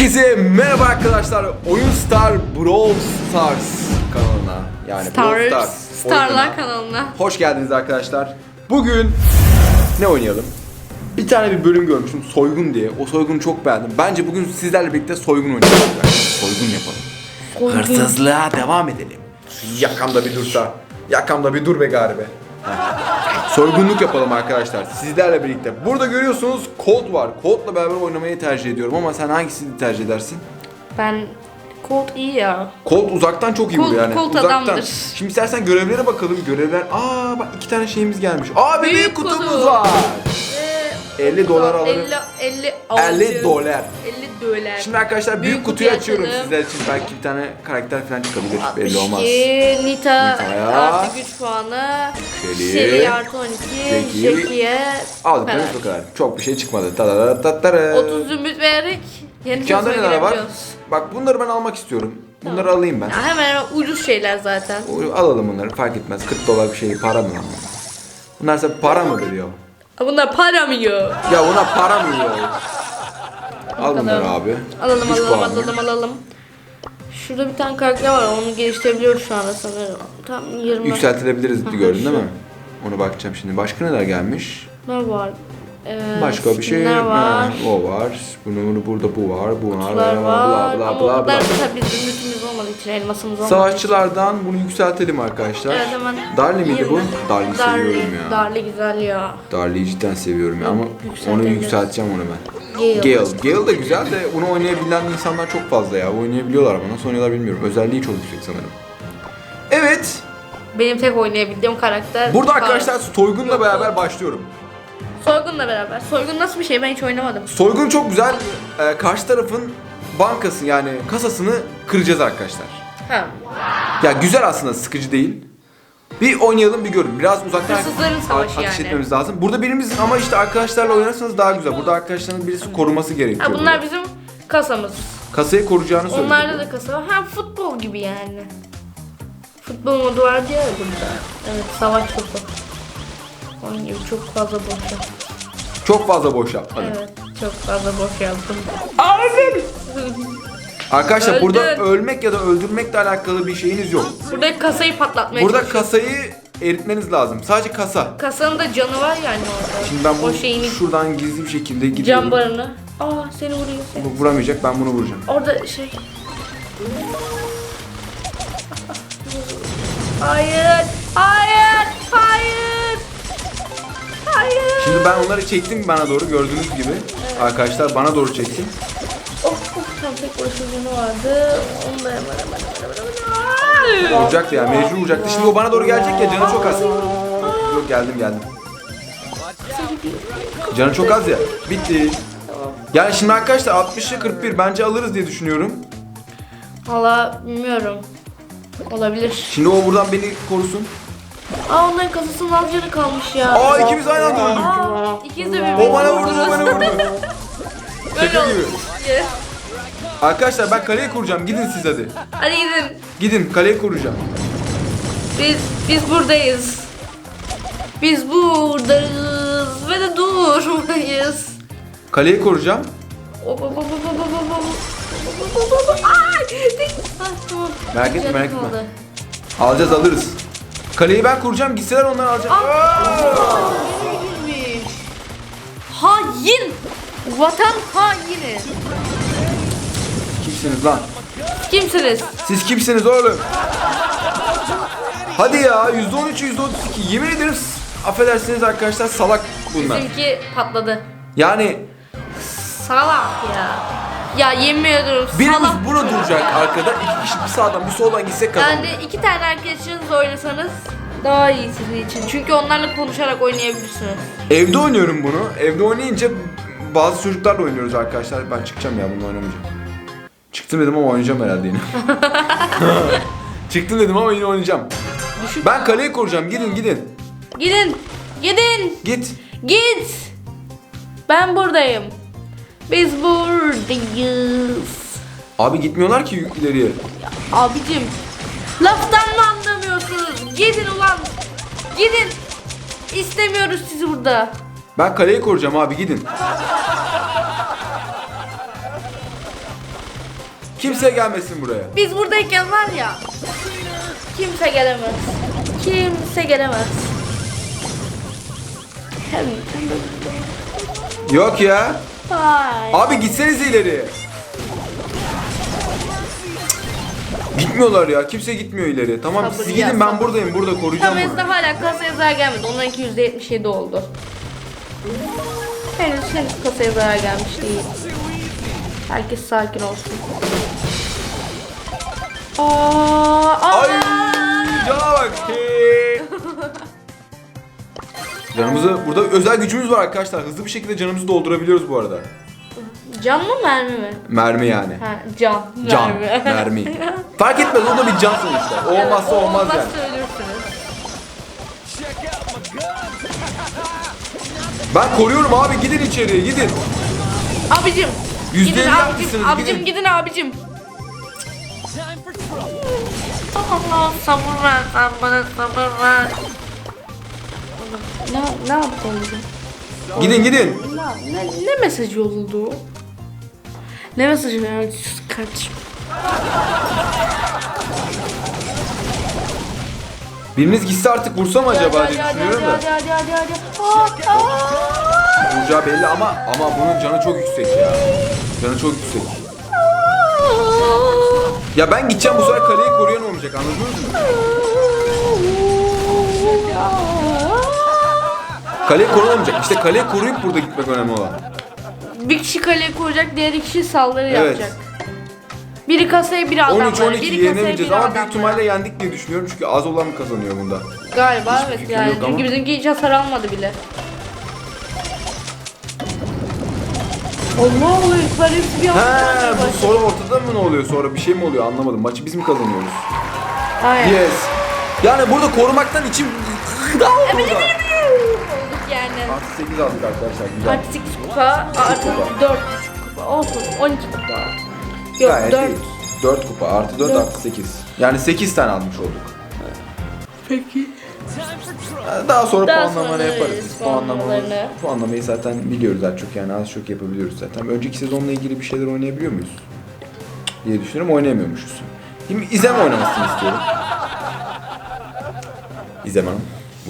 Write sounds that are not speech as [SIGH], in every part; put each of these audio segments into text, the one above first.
Herkese merhaba arkadaşlar. Oyun Star Brawl Stars kanalına yani Brawl Stars, Stars Starlar kanalına. Hoş geldiniz arkadaşlar. Bugün ne oynayalım? Bir tane bir bölüm görmüştüm soygun diye. O soygunu çok beğendim. Bence bugün sizlerle birlikte soygun arkadaşlar. Soygun yapalım. Hırsızlığa devam edelim. Yakamda bir dursa. Yakamda bir dur be garibe. [LAUGHS] Soygunluk yapalım arkadaşlar sizlerle birlikte. Burada görüyorsunuz kod var. Kodla beraber oynamayı tercih ediyorum ama sen hangisini tercih edersin? Ben Colt iyi ya. Kolt uzaktan çok iyi Colt- vuruyor yani. Colt uzaktan. adamdır. Şimdi istersen görevlere bakalım. Görevler. Aa bak iki tane şeyimiz gelmiş. Aa bir Büyük kutumuz kutu. var. Ee, 50 dolar alırım. 50 50 50 50 dolar. 50 dolar. Şimdi arkadaşlar büyük, Büyük kutuyu açıyorum açalım. sizler için. Belki bir tane karakter falan çıkabilir. Belli olmaz. 62 Nita Nita'ya. artı güç puanı. Shelly. Shelly artı 12. Peki. Şekiye. Aldıklarımız bu kadar. Çok bir şey çıkmadı. Tadara tatara. 30 zümrüt vererek yeni var? girebiliyoruz. Bak bunları ben almak istiyorum. Bunları alayım ben. Ya hemen hemen ucuz şeyler zaten. Alalım bunları fark etmez. 40 dolar bir şey para mı? Bunlar para mıdır ya? Bunlar para mı yiyor? Ya buna para mı ya? Al bunları abi. Alalım Üç alalım puan. alalım alalım. Şurada bir tane karakter var onu geliştirebiliyoruz şu anda sanırım. Tam 20. Yükseltilebiliriz gördün değil mi? Ona bakacağım şimdi. Başka neler gelmiş? Ne var? Ee, Başka bir şey. var. Ha, o var. Bunu, burada bu var. Bu var. Bla var. bla bla bla. da tabii zümrütümüz olmadığı için elmasımız olmadığı. Savaşçılardan bunu yükseltelim arkadaşlar. Evet hemen. Darli miydi bu? 20. Darli'yi Darli, seviyorum ya. Darli güzel ya. Darli'yi cidden seviyorum ya ama onu yükselteceğim onu ben. Gale. Gale. De güzel de bunu oynayabilen insanlar çok fazla ya. Oynayabiliyorlar ama nasıl oynuyorlar bilmiyorum. Özelliği çok yüksek sanırım. Evet. Benim tek oynayabildiğim karakter. Burada arkadaşlar Soygun'la beraber başlıyorum. Soygun'la beraber. Soygun nasıl bir şey ben hiç oynamadım. Soygun çok güzel. Ee, karşı tarafın bankası yani kasasını kıracağız arkadaşlar. Ha. Ya güzel aslında sıkıcı değil. Bir oynayalım bir görün. Biraz uzaktan Hırsızların savaşı ateş yani. etmemiz lazım. Burada birimizin ama işte arkadaşlarla oynarsanız daha güzel. Burada arkadaşların birisi koruması gerekiyor. ha bunlar burada. bizim kasamız. Kasayı koruyacağını söyledi. Onlarda da kasa var. Ha futbol gibi yani. Futbol modu var diyor ya burada. Evet savaş topu. Onun gibi çok fazla boş yap. Çok fazla boş yapmadım. Evet çok fazla boş yaptım. [LAUGHS] Arkadaşlar Öldün. burada ölmek ya da öldürmekle alakalı bir şeyiniz yok. Burada kasayı patlatmaya Burada kasayı eritmeniz lazım. Sadece kasa. Kasanın da canı var yani orada. Şimdi ben o bu şeyini şuradan gizli bir şekilde gidiyorum. can barını. Aa seni vuruyor seni. Bu vuramayacak ben bunu vuracağım. Orada şey. Hayır, hayır. Hayır. Şimdi ben onları çektim bana doğru gördüğünüz gibi. Arkadaşlar bana doğru çektim. Of of tam tek uğraşıcını vardı. Hemen. Vuracaktı ya mecbur vuracaktı. Şimdi o bana doğru gelecek ya canı çok az. Yok geldim geldim. Canı çok az ya. Bitti. Yani şimdi arkadaşlar 60'ı 41 bence alırız diye düşünüyorum. Valla bilmiyorum. Olabilir. Şimdi o buradan beni korusun. Aa onların kasasının az canı kalmış ya. Aa ikimiz aynı anda öldük. Aa, ikiniz de birbirini O bana vurdu, o bana vurdu. Şaka gibi. Yes. Arkadaşlar ben kaleyi kuracağım. Gidin siz hadi. Hadi gidin. Gidin kaleyi kuracağım. Biz biz buradayız. Biz buradayız ve de durmayız. Kaleyi koruyacağım. Hop, hop, hop, hop, hop, hop, hop, hop. Hop, hop, hop, hop. Ay! Ah, tamam. Merak etme, Canım merak etme. kaldı. Alacağız alırız. Kaleyi ben kuracağım. Gitseler onlar alacak. Aa, nereye girmiş? Hain! Vatan haini. Kimsiniz lan? Kimsiniz? Siz kimsiniz oğlum? Hadi ya %13 %32 yemin ederim s- affedersiniz arkadaşlar salak bunlar. Bizimki patladı. Yani Salak ya. Ya yemin ediyorum birimiz salak. burada duracak arkada iki kişi bir sağdan bir soldan gitsek kazanır. Yani iki tane arkadaşınızla oynasanız daha iyi sizin için. Çünkü onlarla konuşarak oynayabilirsiniz. Evde oynuyorum bunu. Evde oynayınca bazı çocuklarla oynuyoruz arkadaşlar. Ben çıkacağım ya bunu oynamayacağım. Çıktım dedim ama oynayacağım herhalde yine. [LAUGHS] Çıktım dedim ama yine oynayacağım. Düşük. Ben kaleyi koruyacağım. Gidin gidin. Gidin. Gidin. Git. Git. Ben buradayım. Biz buradayız. Abi gitmiyorlar ki ileriye. Abicim. Laftan mı anlamıyorsunuz? Gidin ulan. Gidin. İstemiyoruz sizi burada. Ben kaleyi koruyacağım abi gidin. Kimse gelmesin buraya. Biz buradayken var ya. Kimse gelemez. Kimse gelemez. Hem Yok ya. Vay. Abi gitseniz ileri. Gitmiyorlar ya. Kimse gitmiyor ileri. Tamam Sabır siz ya, gidin ben sabır. buradayım. Burada koruyacağım Tam bunu. hala kasaya zarar gelmedi. Onlarınki %77 oldu. Henüz henüz kasaya zarar gelmiş değil. Herkes sakin olsun. Aa, aa. Ay cana bak. Canımızı burada özel gücümüz var arkadaşlar. Hızlı bir şekilde canımızı doldurabiliyoruz bu arada. Can mı mermi mi? Mermi yani. Ha, can. Can, Mermi. mermi. [LAUGHS] Fark etmez o da bir can sonuçta. O olmazsa Evet, olmaz yani. Ölürsünüz. Ben koruyorum abi gidin içeriye gidin. Abicim. Yüzde Gidin elli abicim. Abicim gidin. gidin abicim. Allah sabır ver sen bana sabır ver. Ne, ne yaptın bugün? Gidin gidin. Ne, ne, ne mesaj yolladı o? Ne mesajı verdi? Kaç. Biriniz gitse artık vursam acaba diye düşünüyorum da. Hadi hadi hadi hadi. Vuracağı belli ama ama bunun canı çok yüksek ya. Canı çok yüksek. Ya ben gideceğim bu sefer kaleyi koruyan olmayacak anladınız mı? Kaleyi koruyan olmayacak. İşte kaleyi koruyup burada gitmek önemli olan. Bir kişi kaleyi koruyacak, diğer kişi saldırı Evet. yapacak. Biri kasaya, biri adamlara. 13-12 Biri kasaya, yenemeyeceğiz biri ama büyük ihtimalle yendik diye düşünüyorum çünkü az olan kazanıyor bunda. Galiba Hiçbir evet yani. yok ama. Çünkü bizimki hiç hasar almadı bile. Allah Allah hepsi bir anda He bu başladı. sonra ortada mı ne oluyor sonra bir şey mi oluyor anlamadım. Maçı biz mi kazanıyoruz? Aynen. Yes. Yani burada korumaktan içim daha oldu burada. Olduk yani. Artı 8 aldık arkadaşlar güzel. Artı 8 kupa, artı kupa. 4 kupa. Olsun 12 kupa. Yok Gayet 4. iyi. 4 kupa artı 4 Dört. artı 8. Yani 8 tane almış olduk. Peki. Daha sonra Daha puanlamaları sonra yaparız. veririz Biz puanlamaları, puanlamalarını. puanlamayı zaten biliyoruz az çok yani az çok yapabiliyoruz zaten. Önceki sezonla ilgili bir şeyler oynayabiliyor muyuz? diye düşünüyorum oynayamıyormuşuz. Şimdi İzem oynamasını istiyorum. İzem Hanım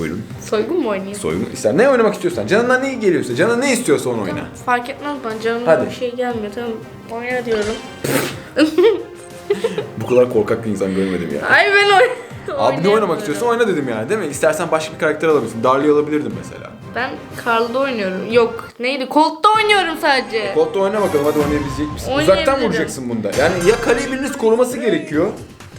buyurun. Soygun mu oynayayım? Soygun ister. Ne oynamak istiyorsan. Canına ne geliyorsa, canına ne istiyorsa onu oyna. Fark etmez bana canıma Hadi. bir şey gelmiyor. Tamam oyna diyorum. [LAUGHS] Bu kadar korkak bir insan görmedim ya. Ay ben oyn Abi ne oynamak istiyorsan oyna dedim yani değil mi? İstersen başka bir karakter alabilirsin. Darley alabilirdim mesela. Ben Carl'da oynuyorum. Yok neydi? Colt'ta oynuyorum sadece. Kodda oyna bakalım hadi oynayabilecek misin? Oynayabilirim. Uzaktan vuracaksın bunda. Yani ya kaleyi biriniz koruması gerekiyor.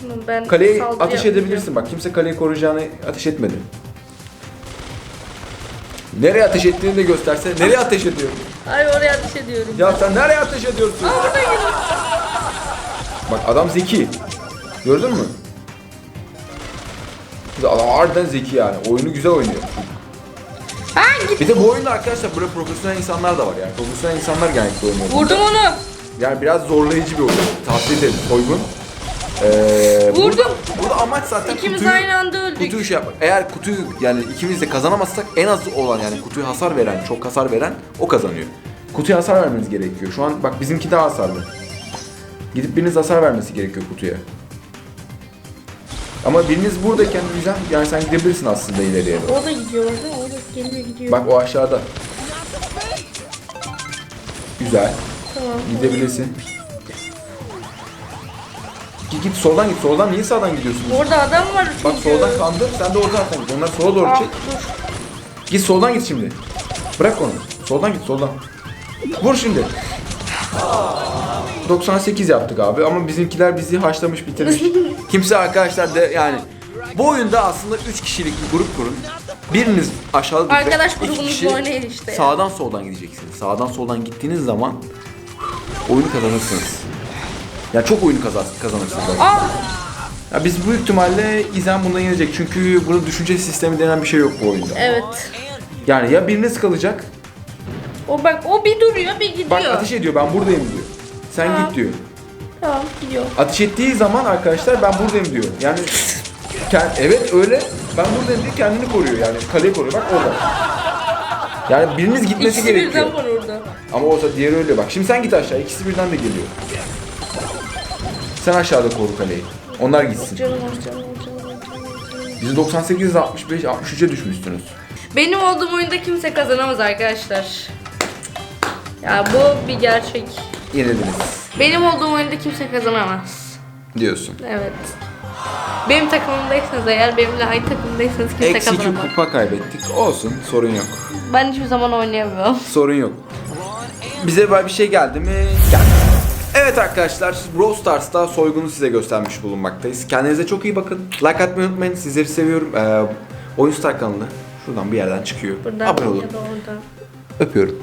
Tamam ben Kaleyi saldırı ateş edebilirsin. Bak kimse kaleyi koruyacağını ateş etmedi. Nereye ateş ettiğini de gösterse. Nereye ateş ediyor? Ay oraya ateş ediyorum. Ya sen nereye ateş ediyorsun? Aa burada gidiyor. Bak adam zeki. Gördün mü? Adam harbiden zeki yani. Oyunu güzel oynuyor. Ha git. Bir de bu oyunda arkadaşlar böyle profesyonel insanlar da var yani. Profesyonel insanlar genellikle oynuyor. Vurdum onu. Yani biraz zorlayıcı bir oyun. Tavsiye ederim. Soygun. Ee, Vurdum. Burada, burada amaç zaten İkimiz kutuyu, aynı anda öldük. kutuyu şey yapmak. Eğer kutuyu yani ikimiz de kazanamazsak en az olan yani kutuya hasar veren, çok hasar veren o kazanıyor. Kutuya hasar vermeniz gerekiyor. Şu an bak bizimki daha hasarlı. Gidip biriniz hasar vermesi gerekiyor kutuya. Ama biriniz buradayken güzel yani sen gidebilirsin aslında ileriye doğru. O da gidiyor orada. O da geliyor gidiyor. Bak o aşağıda. Güzel. Tamam. Gidebilirsin. Git git soldan git soldan niye sağdan gidiyorsun? Orada adam var çünkü. Bak soldan kandır sen de oradan git. Onlar sola doğru çek. Git soldan git şimdi. Bırak onu. Soldan git soldan. Vur şimdi. 98 yaptık abi ama bizimkiler bizi haşlamış bitirmiş. [LAUGHS] Kimse arkadaşlar de yani bu oyunda aslında 3 kişilik bir grup kurun. Biriniz aşağıda dur ve Arkadaş iki grubunuzla kişi oynayın işte. Sağdan soldan gideceksiniz. Sağdan soldan gittiğiniz zaman oyunu kazanırsınız. Yani çok oyunu kazan kazanırsınız. Aa, Ya biz büyük ihtimalle İzem bundan yenecek çünkü bunun düşünce sistemi denen bir şey yok bu oyunda. evet. Yani ya biriniz kalacak, O bak o bir duruyor bir gidiyor. bak ateş ediyor ben buradayım diyor. Sen Tamam. git diyor. Tamam gidiyor. Ateş ettiği zaman arkadaşlar ben buradayım diyor. Yani kend- evet öyle ben buradayım diye kendini koruyor yani kaleyi koruyor bak orada. Yani biriniz gitmesi İkisi gerekiyor. birden var orada. Ama olsa diğeri öyle bak. Şimdi sen git aşağı ikisi birden de geliyor. Sen aşağıda koru kaleyi. Onlar gitsin. Canım canım canım canım. Biz 98 65 63'e düşmüşsünüz. Benim olduğum oyunda kimse kazanamaz arkadaşlar. Ya bu bir gerçek. Yenildiniz Benim olduğum oyunda kimse kazanamaz. diyorsun. Evet. Benim takımımdaysanız eğer benimle aynı takımdaysanız kimse Eksi 2 kazanamaz. kupa kaybettik. Olsun sorun yok. Ben hiçbir zaman oynayamıyorum. Sorun yok. Bize böyle bir şey geldi mi? Geldi. Evet arkadaşlar, Brawl Stars'ta soygunu size göstermiş bulunmaktayız. Kendinize çok iyi bakın. Like atmayı unutmayın. Sizleri seviyorum. Ee, Oyun Star kanalı şuradan bir yerden çıkıyor. Buradan Abone olun. ya da oradan. Öpüyorum.